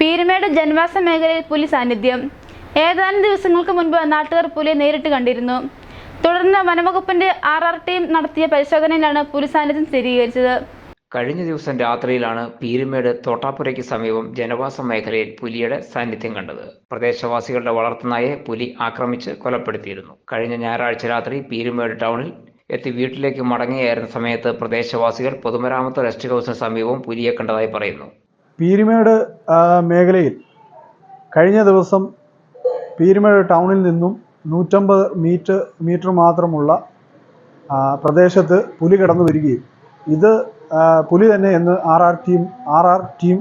പീരുമേട് ജനവാസ മേഖലയിൽ പുലി സാന്നിധ്യം. ഏതാനും ദിവസങ്ങൾക്ക് മുൻപ് നാട്ടുകാർ പുലിയെ നേരിട്ട് കണ്ടിരുന്നു. തുടർന്ന് വനവകുപ്പിന്റെ ആർ ആർ ടീം നടത്തിയ പരിശോധനയിലാണ് പുലി സാന്നിധ്യം സ്ഥിരീകരിച്ചത്. കഴിഞ്ഞ ദിവസം രാത്രിയിലാണ് പീരുമേട് തോട്ടാപ്പുരയ്ക്ക് സമീപം ജനവാസ മേഖലയിൽ പുലിയുടെ സാന്നിധ്യം കണ്ടത്. പ്രദേശവാസികളുടെ വളർത്തുനായെ പുലി ആക്രമിച്ച് കൊലപ്പെടുത്തിയിരുന്നു. കഴിഞ്ഞ ഞായറാഴ്ച രാത്രി പീരുമേട് ടൗണിൽ എത്തി വീട്ടിലേക്ക് മടങ്ങുകയായിരുന്ന സമയത്ത് പ്രദേശവാസികൾ പൊതുമരാമത്ത് റെസ്റ്റ് ഹൗസിന് സമീപം പുലിയെ കണ്ടതായി പറയുന്നു. പീരുമേട് മേഖലയിൽ കഴിഞ്ഞ ദിവസം പീരുമേട് ടൗണിൽ നിന്നും നൂറ്റമ്പത് മീറ്റർ മീറ്റർ മാത്രമുള്ള പ്രദേശത്ത് പുലി കടന്നു വരികയും ഇത് പുലി തന്നെ എന്ന് R R team R R team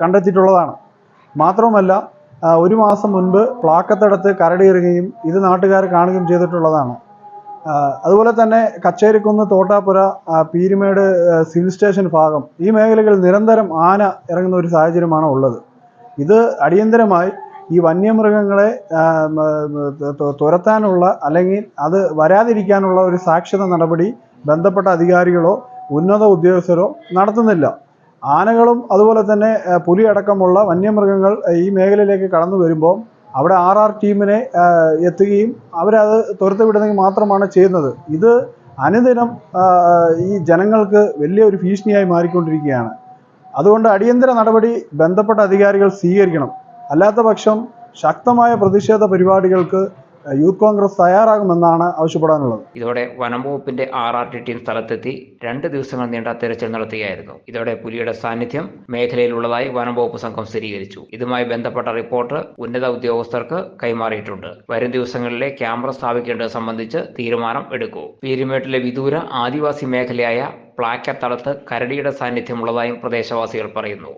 കണ്ടെത്തിയിട്ടുള്ളതാണ്. മാത്രവുമല്ല ഒരു മാസം മുൻപ് പ്ലാക്കത്തടത്ത് കരടിയിറങ്ങുകയും ഇത് നാട്ടുകാർ കാണുകയും ചെയ്തിട്ടുള്ളതാണ്. അതുപോലെ തന്നെ കച്ചേരിക്കുന്ന് തോട്ടാപ്പുര പീരുമേട് സിവിൽ സ്റ്റേഷൻ ഭാഗം ഈ മേഖലകളിൽ നിരന്തരം ആന ഇറങ്ങുന്ന ഒരു സാഹചര്യമാണ് ഉള്ളത്. ഇത് അടിയന്തരമായി ഈ വന്യമൃഗങ്ങളെ തുരത്താനുള്ള അല്ലെങ്കിൽ അത് വരാതിരിക്കാനുള്ള ഒരു സാക്ഷരത നടപടി ബന്ധപ്പെട്ട അധികാരികളോ ഉന്നത ഉദ്യോഗസ്ഥരോ നടത്തുന്നില്ല. ആനകളും അതുപോലെ തന്നെ പുലിയടക്കമുള്ള വന്യമൃഗങ്ങൾ ഈ മേഖലയിലേക്ക് കടന്നു വരുമ്പോൾ അവിടെ ആർ ആർ ടീമിനെ എത്തുകയും അവരത് തുരത്തി വിടുന്നെങ്കിൽ മാത്രമാണ് ചെയ്യുന്നത്. ഇത് അനുദിനം ഈ ജനങ്ങൾക്ക് വലിയ ഒരു ഭീഷണിയായി മാറിക്കൊണ്ടിരിക്കുകയാണ്. അതുകൊണ്ട് അടിയന്തര നടപടി ബന്ധപ്പെട്ട അധികാരികൾ സ്വീകരിക്കണം. അല്ലാത്ത പക്ഷം ശക്തമായ പ്രതിഷേധ പരിപാടികൾക്ക് യൂത്ത് കോൺഗ്രസ് തയ്യാറാകുമെന്നാണ് ആവശ്യപ്പെടാനുള്ളത്. ഇതോടെ വനം വകുപ്പിന്റെ ആർ ആർ ടി ടീം സ്ഥലത്തെത്തി രണ്ട് ദിവസങ്ങൾ നീണ്ട തെരച്ചിൽ നടത്തുകയായിരുന്നു. ഇതോടെ പുലിയുടെ സാന്നിധ്യം മേഖലയിലുള്ളതായി വനം വകുപ്പ് സംഘം സ്ഥിരീകരിച്ചു. ഇതുമായി ബന്ധപ്പെട്ട റിപ്പോർട്ട് ഉന്നത ഉദ്യോഗസ്ഥർക്ക് കൈമാറിയിട്ടുണ്ട്. വരും ദിവസങ്ങളിലെ ക്യാമറ സ്ഥാപിക്കേണ്ടത് സംബന്ധിച്ച് തീരുമാനം എടുക്കൂ. പീരുമേട്ടിലെ വിദൂര ആദിവാസി മേഖലയായ പ്ലാക്കത്തളത്ത് കരടിയുടെ സാന്നിധ്യമുള്ളതായും പ്രദേശവാസികൾ പറയുന്നു.